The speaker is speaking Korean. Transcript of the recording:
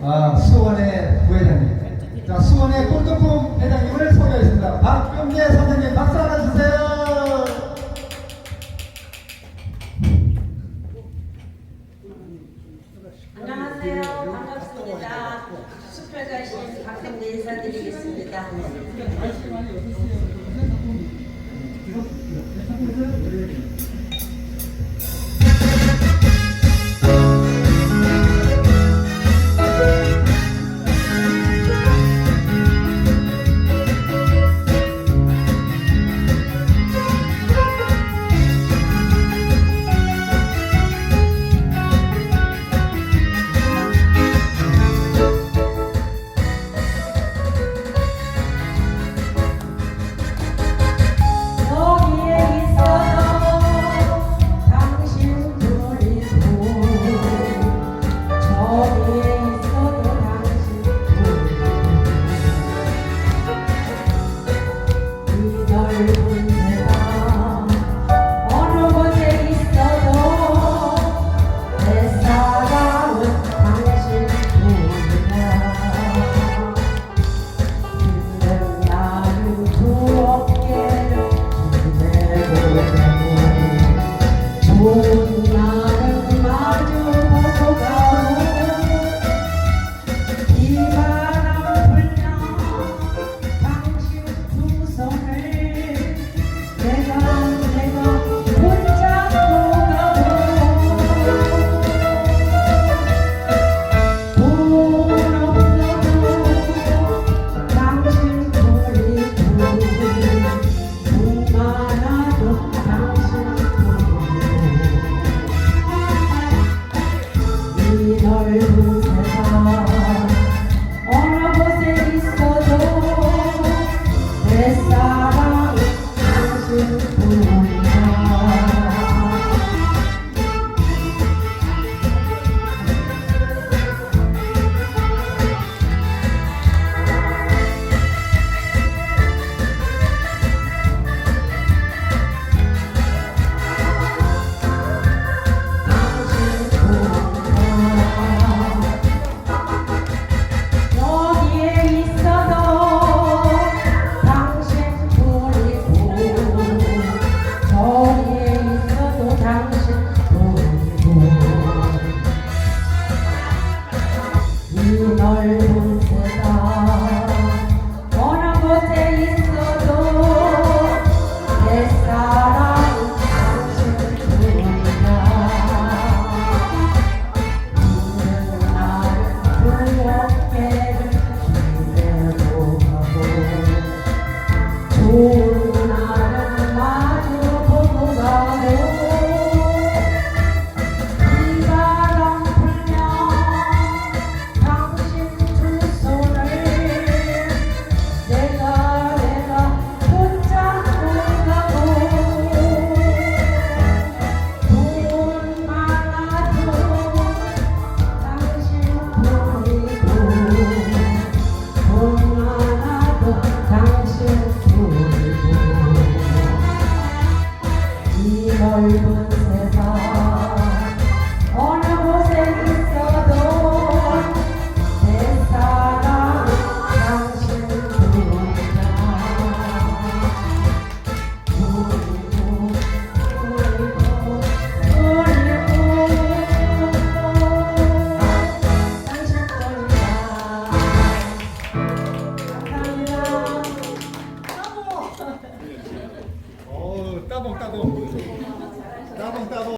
아, 수원의 부회장님. 네. 자, 수원의 꿀떡꿈 회장님을 소개하겠습니다. 박병재 선생님 박수 하나 주세요. 안녕하세요. 반갑습니다. 수표자신 박병재 인사드리겠습니다. 네. Tá bom, tá bom.